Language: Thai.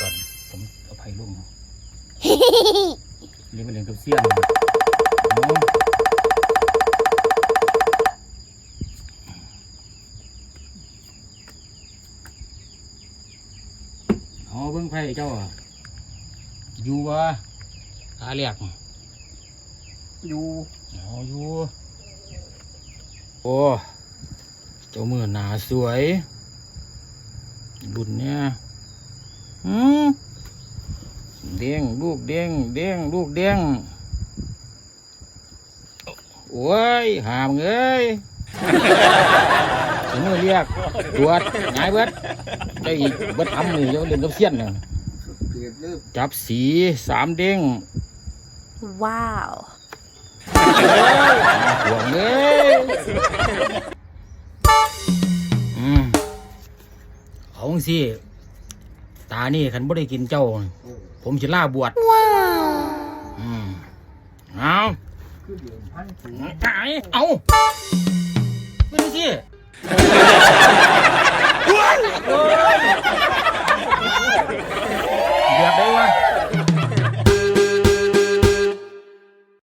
ก่อน ผมเอาไผ่ลุ่มเลี้ยงไปเลี้ยงกับเสี้ยนเอาเอาเบิ่งไผ่เจ้าอะอยู่วะตาเรียกอยู่เอาอยู่โอ้เจ้ามือหนาสวยบุญเนี่ย อืมเด้งลูกเด้งเด้งลูกเด้งโอ้ยหามเอ้ยถึงมือเรียกตรวจงายเบิดได้อีกเบิดทำนี่เดี๋ยวเรียนกับเสี้ยนน่ะเกิดเริ่มจับสีสามเด้ง Wow. ห่วงเลยอืมเอาสิ ตานี่ขันบ่ได้กินเจ้า ผมสิล่าบวชอืมเอาตายเอาไม่ได้สิเดือดได้วะ